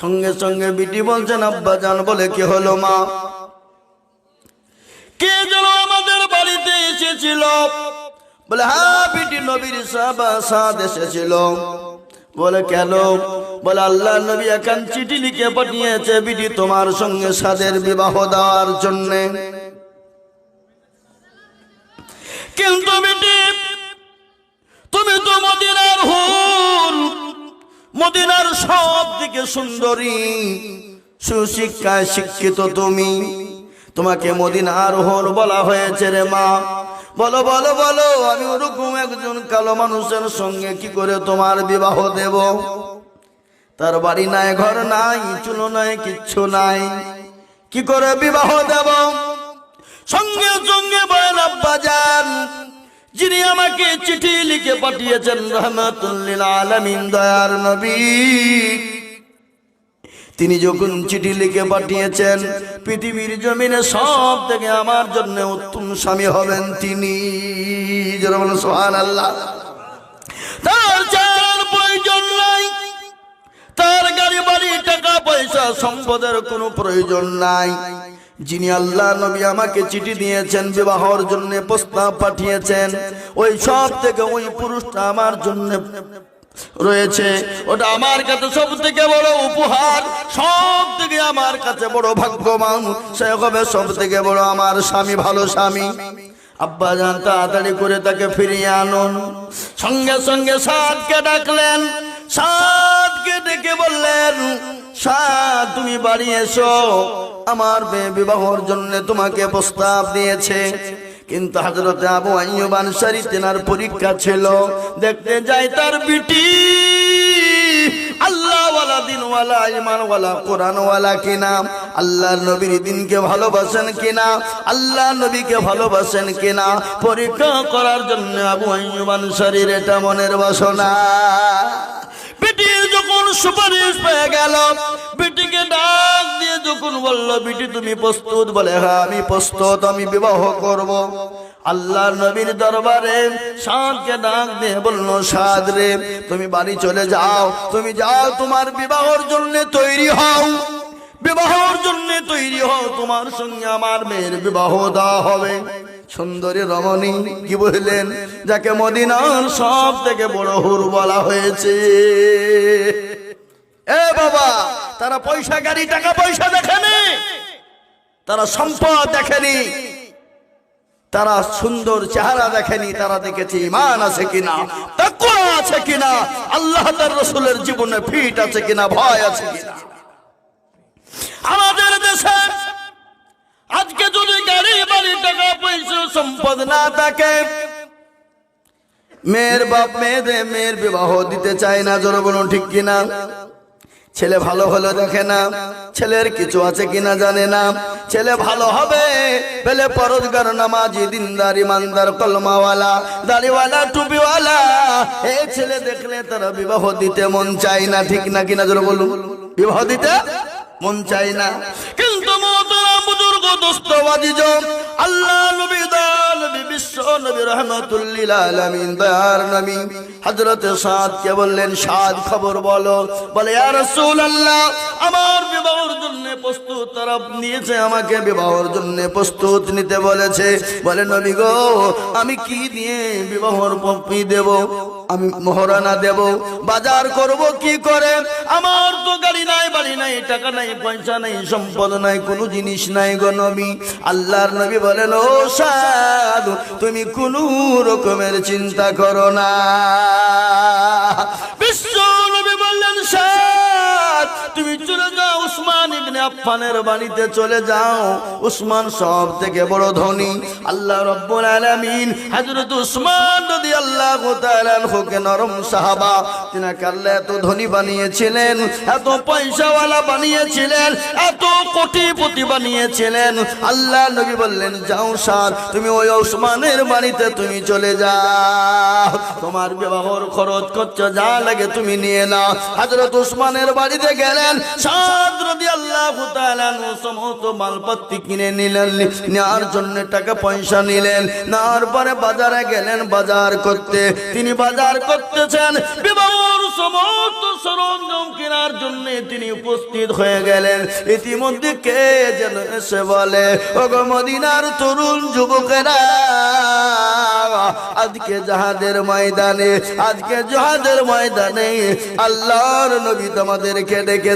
সঙ্গে সঙ্গে বিটি বলছেন, আব্বা জান বলে কি হলো মা? কে যেন আমাদের বাড়িতে এসেছিল? বলে হ্যাঁ বিটি নবীর সাদ এসেছিল। বলে, কেন? বলে আল্লাহ নবী এখন চিঠি লিখে পাঠিয়েছে বিটি তোমার সঙ্গে সাদের বিবাহ দেওয়ার জন্যে। কিন্তু বেটি তুমি তো মদিনার হুন মদিনার সব দিকে সুন্দরী সুশিক্ষায় শিক্ষিত তুমি। তোমাকে মদিনার হোর বলা হয়েছে রে মা। বলো বলো বলো, আমি ওরকম একজন কালো মানুষের সঙ্গে কি করে তোমার বিবাহ দেব? তার বাড়ি নাই, ঘর নাই, চুলো নাই, কিচ্ছু নাই। কি করে বিবাহ দেব? সঙ্গে সঙ্গে বলেন, আব্বা যান যিনি আমাকে চিঠি লিখে পাঠিয়েছেন রহমাতুল্লিল আলমিন, দয়ার নবী। তিনি যখন চিঠি লিখে পাঠিয়েছেন, পৃথিবীর জমিনে সব থেকে আমার জন্য উত্তম স্বামী হবেন তিনি। সোহান আল্লাহ তার চার প্রয়োজন নাই। তার গাড়ি বাড়ি, টাকা পয়সা, সম্পদের কোনো প্রয়োজন নাই। যিনি আল্লাহ নবী আমাকে চিঠি দিয়েছেন, বিবাহর জন্য প্রস্তাব পাঠিয়েছেন, ওই সব থেকে ওই পুরুষটা আমার জন্য রয়েছে। ওটা আমার কাছে সব থেকে বড় উপহার সব থেকে আমার কাছে বড় ভাগ্যবান। সে হবে সব থেকে বড় আমার স্বামী, ভালো স্বামী। আব্বা জান তাড়াতাড়ি করে তাকে ফিরিয়ে আনুন। সঙ্গে সঙ্গে সাদকে ডাকলেন সাদকে ডেকে বললেন তুমি বাড়ি এসো। আমার মেয়ে বিবাহর জন্য তোমাকে প্রস্তাব দিয়েছে। কিন্তু হাজরতে আবু আইয়ুব আনসারী তেনার পরীক্ষা ছিল, দেখতে যাই তার বিটি। পরীক্ষা করার জন্য আবু আইয়ুব আনসারীর এটা মনের বাসনা। বেটির যখন সুপারিশ পেয়ে গেল, বেটিকে ডাক দিয়ে যখন বলল, বিটি, তুমি প্রস্তুত? বলে হ্যাঁ আমি প্রস্তুত, আমি বিবাহ করব। আল্লাহ নবীর দরবারে সাদকে ডাক দিয়ে বলল, সাদ রে, তুমি বাড়ি চলে যাও, তুমি যাও, তোমার বিবাহর জন্য তৈরি হও। বিবাহর জন্য তৈরি হও, তোমার সঙ্গে আমার মেয়ের বিবাহ দেওয়া হবে। সুন্দরী রমণী কি বললেন? যাকে মদিনার সব থেকে বড় হুর বলা হয়েছে। এ বাবা, তারা পয়সা গাড়ি, টাকা পয়সা দেখেনি। তারা সম্পদ দেখেনি। তারা সুন্দর চেহারা দেখেনি, তারা দেখেছে ইমান আছে কিনা তাকুয়া আছে কিনা, আল্লাহ তার রসুলের জীবনে ফিট আছে কিনা, ভয় আছে কিনা। আমাদের দেশে আজকে যদি গাড়ি বাড়ি টাকা পয়সা সম্পদ না থাকে, মেয়ের বাপ মেয়েদের মেয়ের বিবাহ দিতে চায় না, জোর বলুন ঠিক কিনা? ছেলে ভালো হলে দেখে না, ছেলের কিছু আছে কিনা জানে না। ছেলে ভালো হবে পেলে পরোজগার নামাজি, দিনদার, ইমানদার, কলমাওয়ালা, দাড়িওয়ালা, টুপিওয়ালা এই ছেলে দেখলে তারা বিবাহ দিতে মন চাই না, ঠিক না কিনা জোর বলুন। বিবাহ দিতে মন চাই না। কিন্তু বুজুর্গ দোস্ত বাজিজ আল্লাহ নবী দয়াল, নবী বিশ্ব, নবী রহমাতুল্লিল আলামিন, দয়ার নবী। হযরত সাদ কে বললেন, সাদ, খবর বলো। বলে, ইয়া রাসূলুল্লাহ, আমার বিবাহের জন্য প্রস্তুত নিয়েছে, আমাকে বিবাহের জন্য প্রস্তুত নিতে বলেছে। বলে, নবী গো, আমি কি দিয়ে বিবাহর পপি দেব? আমি মহারানা দেব। বাজার করব কি করে? আমার তো গাড়ি নাই, বাড়ি নাই, টাকা নাই, পয়সা নাই, সম্পদ নাই, কোনো জিনিস নাই গো নবী। আল্লাহর নবী বলেন ও সাধু তুমি কোনো রকমের চিন্তা করো না। বিশ্ব তুমি চলে যাও, উসমান ইবনে আফফানের বাড়িতে চলে যাও। উসমান সব থেকে বড় ধনী। আল্লাহ রব্বুল আলামিন হযরত উসমান রাদিয়াল্লাহু তাআলা আনহুকে নরম সাহাবা, তিনাকে আল্লাহ এত ধনী বানিয়েছিলেন, এত পয়সাওয়ালা বানিয়েছিলেন, এত কোটিপতি বানিয়েছিলেন। আল্লাহ নবী বললেন, যাও সার, তুমি ওই উসমানের বাড়িতে তুমি চলে যাও। তোমার বিবাহর খরচ করছ, যা লাগে তুমি নিয়ে নাও। হযরত উসমানের বাড়িতে সমস্ত মালপত্তি কিনে নিলেন, নেওয়ার জন্য টাকা পয়সা নিলেন, নেওয়ার পরে বাজারে গেলেন বাজার করতে। তিনি বাজার করতেছেন বিবাহর সমস্ত সরঞ্জাম কেনার জন্য তিনি উপস্থিত হয়ে গেলেন। ইতিমধ্যে কে যেন এসে বলে, ওগো মদিনার তরুণ যুবকেরা, আজকে জাহাদের ময়দানে, আজকে জাহাদের ময়দানে আল্লাহর নবী তোমাদেরকে ডেকেছে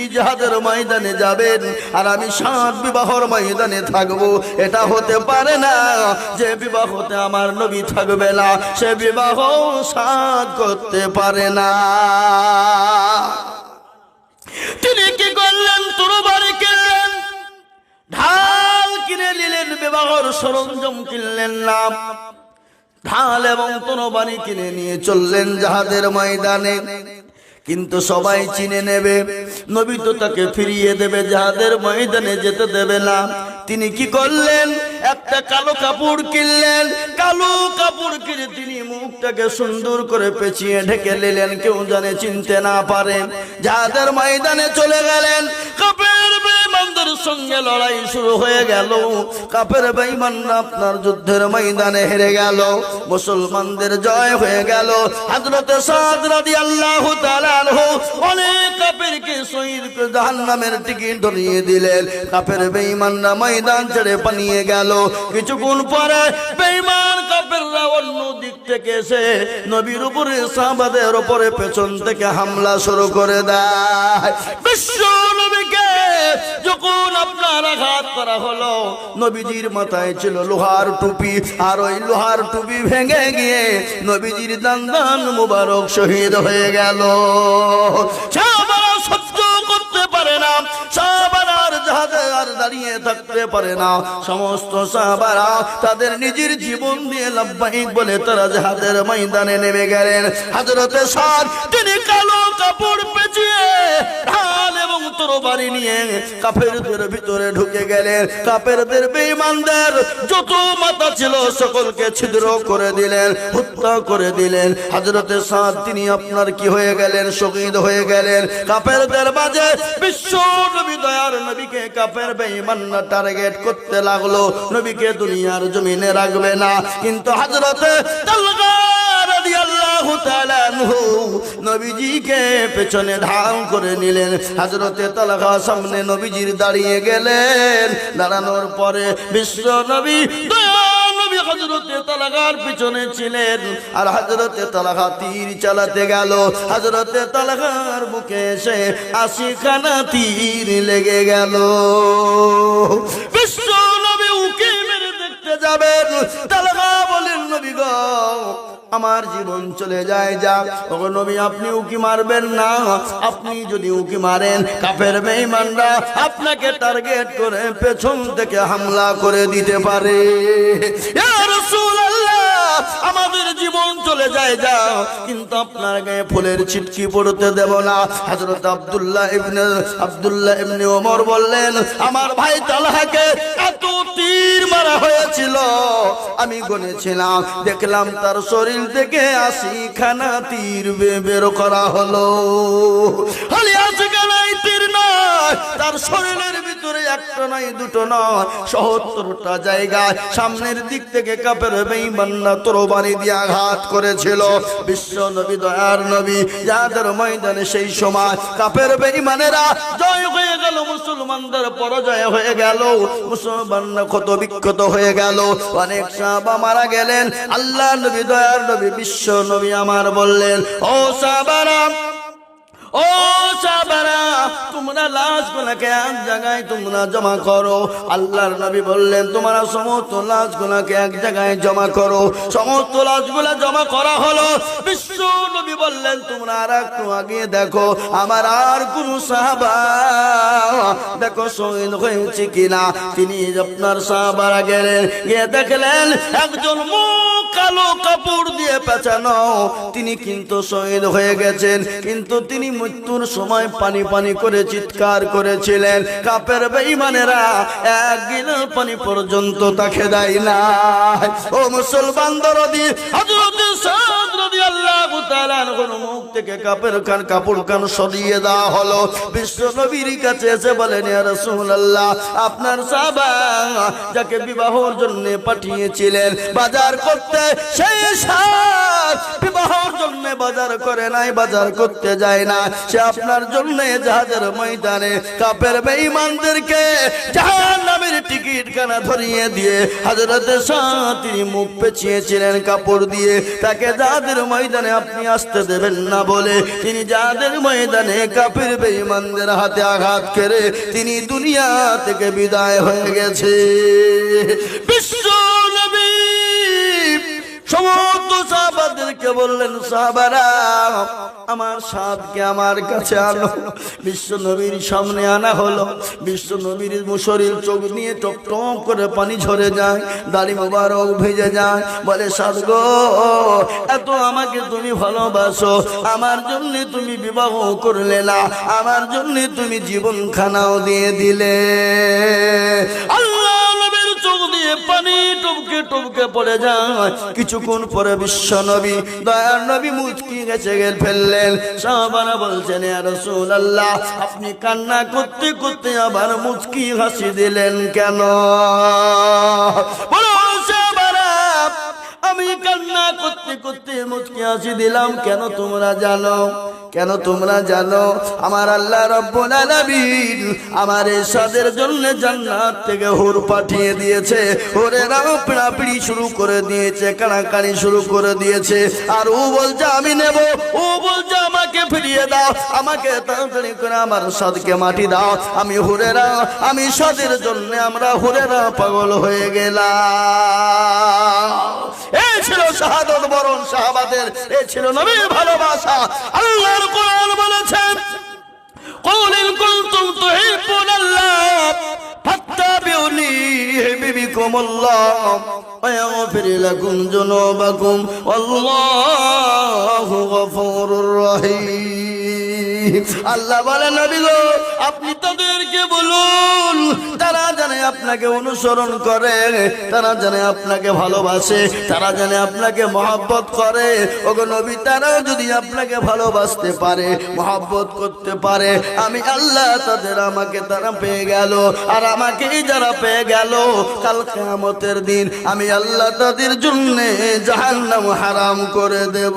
তিনি জাহাদের ময়দানে যাবেন আর আমি সাত বিবাহর ময়দানে থাকব। এটা হতে পারে না যে বিবাহতে আমার নবী থাকবে না, সে বিবাহ সাত করতে পারে না। তিনি কি করলেন? তোর বাড়ি কিনলেন ঢাল কিনে নিলেন, বিবাহর সরঞ্জাম কিনলেন না। ঢাল এবং তরবারি কিনে নিয়ে চললেন জাহাদের ময়দানে। কিন্তু সবাই চিনে নেবে। নবী তো তাকে ফিরিয়ে দেবে যাহাদের ময়দানে যেতে দেবে না। তিনি কি করলেন? একটা কালো কাপড় কিনলেন। কালো কাপড় কিনে তিনি মুখটাকে সুন্দর করে পেঁচিয়ে ঢেকে নিলেন। কেউ জানে, চিনতে না পারে। যাহাদের ময়দানে চলে গেলেন। বেঈমানদের সঙ্গে লড়াই শুরু হয়ে গেল। কাপের বেঈমানরা আপনার যুদ্ধের ময়দানে হেরে গেল। মুসলমানদের জয় হয়ে গেল। হযরতে সাদ রাদিয়াল্লাহু তাআলা আনহু অনেক কাফেরকে শহীদ জাহান্নামের টিকিট ধরিয়ে দিলেন। কাফের বেঈমানরা ময়দান ছেড়ে পালিয়ে গেল। কিছুক্ষণ পরে বেঈমান কাফেররা অন্য দিক থেকে এসে নবীর উপরে সাহাবাদের উপরে পেছন থেকে হামলা শুরু করে দেয়। বিশ্ব নবীকে যখন আপনার আঘাত করা হলো, নবীজির মাথায় ছিল লোহার টুপি, আর ওই লোহার টুপি ভেঙে গিয়ে নবীজির দান মুবারক শহীদ হয়ে গেল। সহ্য করতে পারে না। সাহাবারার জাহাজে দাঁড়িয়ে থাকতে পারে না। সমস্ত সাহাবারা তাদের নিজের জীবন দিয়ে লাভবাহিক বলে তারা ময়দানে নেমে গেলেন। হাজরতে সার তিনি কালো কাপড় পেঁচিয়ে ভিতরে ঢুকে গেলেন। যত ছিল সকলকে ছিদ্র করে দিলেন, হত্যা করে দিলেন। হযরতে সাদ, তিনি আপনার কি হয়ে গেলেন? শহীদ হয়ে গেলেন। কাফেরদের মাঝে বিশ্ব নবী দয়ার নবীকে কাফের টার্গেট করতে লাগল, নবীকে দুনিয়ার জমিনে রাখবে না। কিন্তু হযরত নবীজিকে পেছনে করে নিলেন। সামনে নবীজির দাঁড়িয়ে গেলেন। দাঁড়ানোর পরে বিশ্ব নবী দয়া নবী তালাকার পিছনে ছিলেন আর হজরতে তালাকা তীর চালাতে গেল। হজরতে তালাকার বুকে এসে আশিখানা তীর লেগে গেল। বিশ্ব নবী উকে মেরে দেখতে যাবেন। তালাকা বলেন, নবী গো আমার জীবন চলে যায়, যা। তখন নবী, আপনি উকি মারবেন না। আপনি যদি উকি মারেন, কাফের বেঈমানরা আপনাকে টার্গেট করে পেছন থেকে হামলা করে দিতে পারে। ইয়া আমাদের জীবন চলে যায় যা কিন্তু আপনার গায়ে ফুলের ছিটকি পড়তে দেব না। হযরত আব্দুল্লাহ ইবনে আব্দুল্লাহ ইবনে ওমর বললেন, আমার ভাই তালহাকে এত তীর মারা হয়েছিল। আমি গনেছিলাম দেখলাম তার শরীর থেকে আশি খানা তীর বের করা হলো। খানাই তীর তার শরীরের ভিতরে একটা নাই দুটো নয় সহত্তরটা জায়গায় সামনের দিক থেকে কাপের বেঈমানরা তরবারি দিয়ে আঘাত করেছিল। বিশ্ব নবী, দয়ার নবী, যাদের ময়দানে সেই সময় কাপের বেঈমানেরা জয় হয়ে গেল, মুসলমানদের পরাজয় হয়ে গেল, মুসলমানরা ক্ষত বিক্ষত হয়ে গেল। অনেক সাহাবা মারা গেলেন। আল্লাহ নবী, দয়ার নবী, বিশ্ব নবী আমার বললেন, ও সাহাবারা ও সাহাবারা, তোমরা লাশ এক জায়গায় তোমরা জমা করো। আল্লাহর নবী বললেন, তোমরা সমস্ত লাশ গুলাকে এক জায়গায় জমা করো। সমস্ত লাশগুলা জমা করা হলো। বিশ্ব নবী বললেন, তোমরা আর একটু আগে দেখো, আমার আর কোন সাহাবা দেখো, শহীদ হয়েছে কিনা। তিনি আপনার সাহাবারা গেলেন, গিয়ে দেখলেন, একজন মুখ কালো কাপড় দিয়ে পেঁচানো। তিনি কিন্তু শহীদ হয়ে গেছেন, কিন্তু তিনি মৃত্যুর সময় পানি পানি করে চিৎকার করেছিলেন। কাপের বেঈমানেরা এক গিলাস পানি পর্যন্ত তাকে দেয় না ও মুসলমান দরদি রাদিয়াল্লাহু কোন মুখ থেকে কাপের কান, কাপড় কান সরিয়ে দেওয়া হলো, বিশ্ব নবীর কাছে এসে বলেন রাসূলুল্লাহ, আপনার সাহাবা যাকে বিবাহর জন্য পাঠিয়েছিলেন, বাজার করতে সেই সাথ বিবাহর জন্য বাজার করে নাই, বাজার করতে যায় না। সে আপনার জন্য জাহাজের ময়দানে কাপের বেঈমানদেরকে জাহান্নামের টিকিট কানা ধরিয়ে দিয়ে হাজরতে তিনি মুখ পেঁচিয়েছিলেন কাপড় দিয়ে। তাকে যাদের ময়দানে আপনি আসতে দেবেন না বলে, তিনি যাদের ময়দানে কাপের বেঈমানদের হাতে আঘাত করে, তিনি দুনিয়া থেকে বিদায় হয়ে গেছে। বিশ্ব সমস্ত সাহাবাদেরকে বললেন, সাহাবারা, আমার সাদকে আমার কাছে আনো। বিশ্ব নবীর সামনে আনা হলো। বিশ্ব নবীর মুশরির চোখ নিয়ে টপ টপ করে পানি ঝরে যায়, দাড়ি মোবারক ভেজে যায়। বলে সাদ গো, এত আমাকে তুমি ভালোবাসো, আমার জন্য তুমি বিবাহ করলে না, আমার জন্য তুমি জীবন খানাও দিয়ে দিলে। আল্লাহ দিয়ে পানি পড়ে যায়। কিছুক্ষণ পরে বিশ্ব নবী দয়ার নবী মুচকি গেছে গেল, ফেললেন। সাহাবারা বলছেন রসুল আল্লাহ আপনি কান্না করতে করতে আবার মুচকি হাসি দিলেন কেন? বলো আমি কান্না করতে করতে মুচকে হাসি দিলাম, কেন তোমরা জানো? কেন তোমরা জানো? আমার আল্লাহ রব্বুল আলামিন আমার জন্য জান্নাত থেকে হুর পাঠিয়ে দিয়েছে। হুরেরাও পিড়াপিড়ি শুরু করে দিয়েছে কানাকানি শুরু করে দিয়েছে। আর ও বলছে, আমি নেব। ও বলছে, আমাকে ফিরিয়ে দাও, আমাকে তাড়াতাড়ি করে আমার সদকে মাটি দাও। আমি হুরেরা, আমি সদের জন্য আমরা হুরেরা পাগল হয়ে গেলাম। এই ছিল শাহাদত বরণ সাহাবাদের এই ছিল নবীর ভালোবাসা আল্লাহর কোরআন বলেছেন قل إن كنتم تحبون الله فاتبعوني يحببكم الله ويغفر لكم ذنوبكم والله غفور رحيم আল্লাহ বলে, নবী গো, আপনি তাদেরকে বলুন, তারা জানে আপনাকে অনুসরণ করে, তারা জানে আপনাকে ভালোবাসে, তারা জানে আপনাকে মহাব্বত করে। ওগো নবী, তারা যদি আপনাকে ভালোবাসতে পারে, মহাব্বত করতে পারে, আমি আল্লাহ তাদের আমাকে তারা পেয়ে গেল। আর আমাকে যারা পেয়ে গেল, কাল কিয়ামতের দিন আমি আল্লাহ তাদের জন্যে জাহান্নাম হারাম করে দেব।